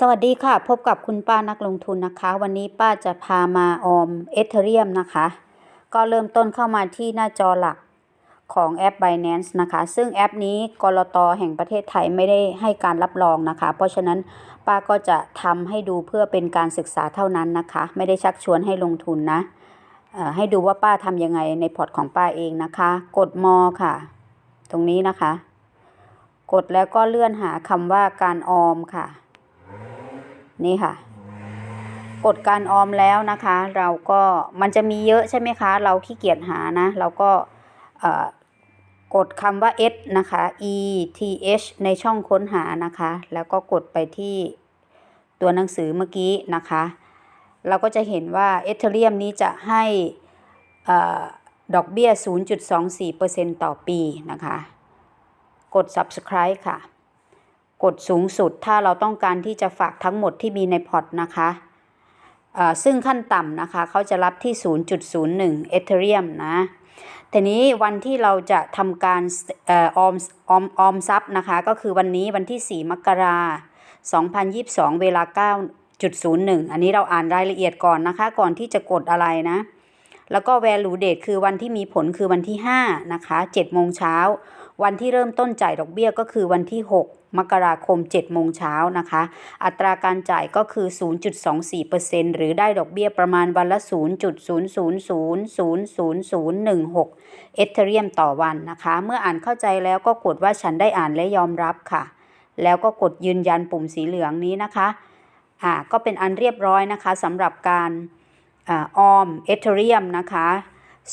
สวัสดีค่ะ พบกับคุณป้านักลงทุนนะคะ วันนี้ป้าจะพามาออมเอเธเรียมนะคะ ก็เริ่มต้นเข้ามาที่หน้าจอหลักของแอป Binance นะคะ ซึ่งแอปนี้กรตแห่งประเทศไทยไม่ได้ให้การรับรองนะคะ เพราะฉะนั้นป้าก็จะทำให้ดูเพื่อเป็นการศึกษาเท่านั้นนะคะ ไม่ได้ชักชวนให้ลงทุนนะให้ดูว่าป้าทำยังไงในพอร์ตของป้าเองนะคะ กดมอค่ะ ตรงนี้นะคะ กดแล้วก็เลื่อนหาคำว่าการออมค่ะ นี่ค่ะ กดการออมแล้วนะคะ เราก็มันจะมีเยอะใช่ไหมคะ เราขี้เกียจหานะ เราก็เอ่อกดคำว่า S นะคะ E T H ในช่องค้นหานะคะ แล้วก็กดไปที่ตัวหนังสือเมื่อกี้นะคะ เราก็จะเห็นว่า Ethereum นี้จะให้เออดอกเบี้ย 0.24%ต่อปีนะคะ กด subscribe ค่ะ กดสูงสุดถ้าเราต้องการที่จะฝากทั้งหมดที่มีในพอร์ตนะคะซึ่งขั้นต่ำนะคะเขาจะรับที่ 0.01 Ethereum นะทีนี้วันที่เราจะทำการออออมออมออมทรัพย์นะคะ ก็คือวันนี้วันที่ 4 มกราคม2022 เวลา 9.01 อันนี้เราอ่านรายละเอียดก่อนนะคะ ก่อนที่จะกดอะไรนะ แล้วก็ value date คือวันที่มีผลคือวันที่ 5 นะคะ7โมงเช้า วันที่เริ่มต้นจ่ายดอกเบี้ยก็คือวันที่ 6 มกราคม 7 โมงเช้านะคะ อัตราการจ่ายก็คือ 0.24%หรือได้ดอกเบี้ยประมาณวันละ 0.0000016 เอเธเรียมต่อวันนะคะ เมื่ออ่านเข้าใจแล้วก็กดว่าฉันได้อ่านและยอมรับค่ะ แล้วก็กดยืนยันปุ่มสีเหลืองนี้นะคะอ่าก็เป็นอันเรียบร้อยนะคะสำหรับการอออมเอเธเรียมนะคะ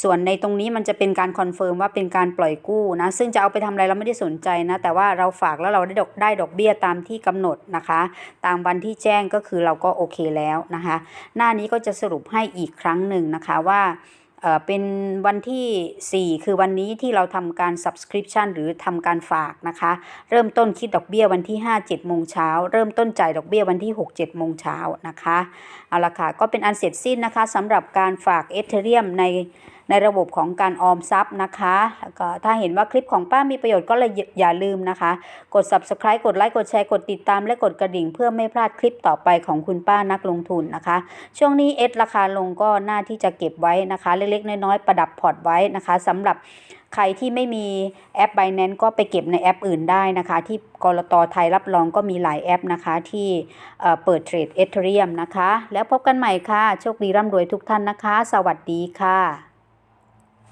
ส่วนในตรงนี้มันจะเป็นการคอนเฟิร์มว่าเป็นการปล่อยกู้นะซึ่งจะเอาไปทำอะไรเราไม่ได้สนใจนะแต่ว่าเราฝากแล้วเราได้ดอกได้ดอกเบี้ยตามที่กำหนดนะคะ ตามวันที่แจ้งก็คือเราก็โอเคแล้วนะคะ หน้านี้ก็จะสรุปให้อีกครั้งหนึ่งนะคะว่าเออเป็นวันที่ 4 คือวันนี้ที่เราทำการ subscription หรือทำการฝากนะคะ เริ่มต้นคิดดอกเบี้ยวันที่ 5 7โมงเช้า เริ่มต้นจ่ายดอกเบี้ยวันที่ 6 7โมงเช้านะคะ เอาละค่ะ ก็เป็นอันเสร็จสิ้นนะคะสำหรับการฝากเอเธเรียมใน ในระบบของการออมทรัพย์นะคะแล้วก็ถ้าเห็นว่าคลิปของป้ามีประโยชน์ก็เลยอย่าลืมนะคะ กด subscribe กดไลค์กดแชร์กดติดตามและกดกระดิ่ง เพื่อไม่พลาดคลิปต่อไปของคุณป้านักลงทุนนะคะ ช่วงนี้เอสราคาลงก็น่าที่จะเก็บไว้นะคะ เล็กๆ น้อยๆ ประดับพอร์ตไว้นะคะสำหรับใครที่ไม่มีแอป Binance ก็ไปเก็บในแอปอื่นได้นะคะ ที่กรตไทยรับรองก็มีหลายแอปนะคะที่เเปิดเทรดเอเธเรียมนะคะ แล้วพบกันใหม่ค่ะ โชคดีร่ำรวยทุกท่านนะคะ สวัสดีค่ะ